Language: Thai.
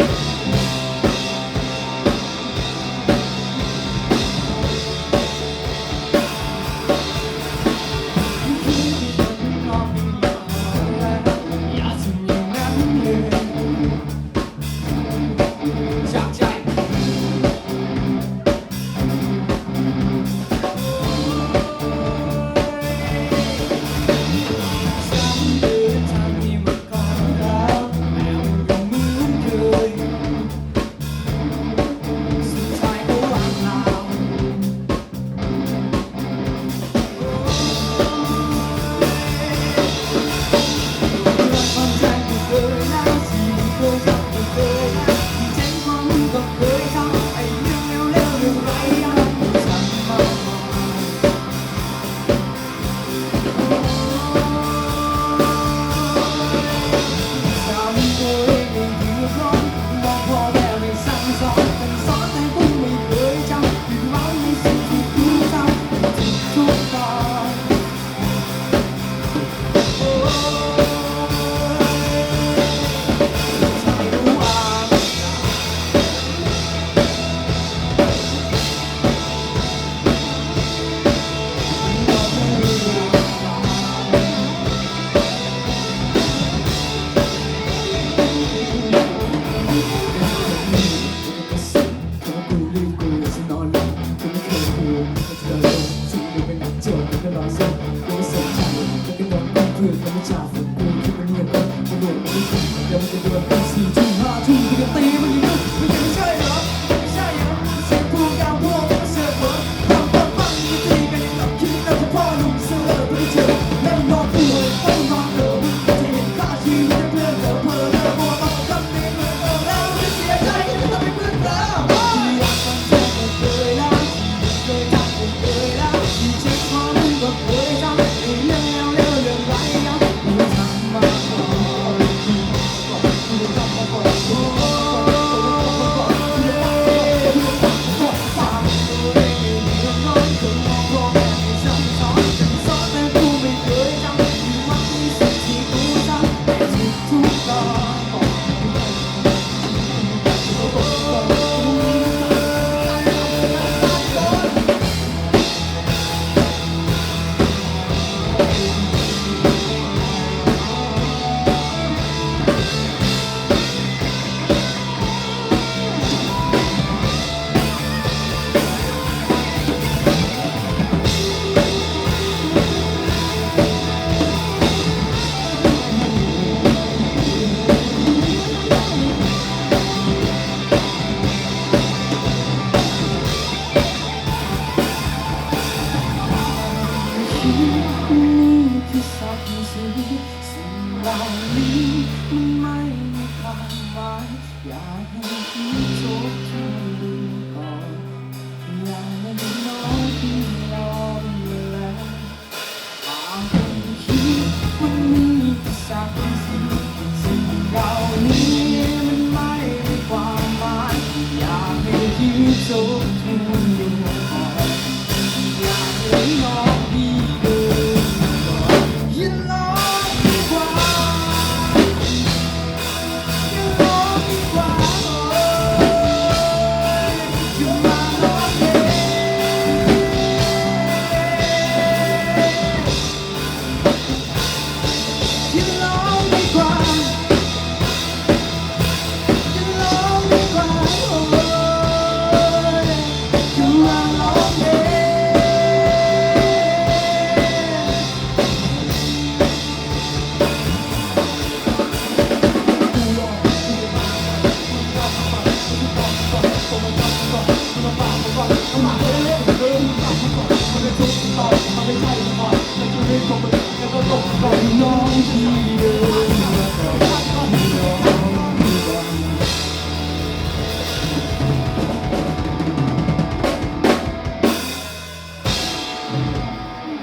you you. Oh. นี่คือสักชีวิสิ่งเหล่านี้มันไม่มีความหมายอยากให้คิดทบทวนดูก่อนอย่างน้องที่รอมาแล้วหากคุณคิดว่านี่คือสัก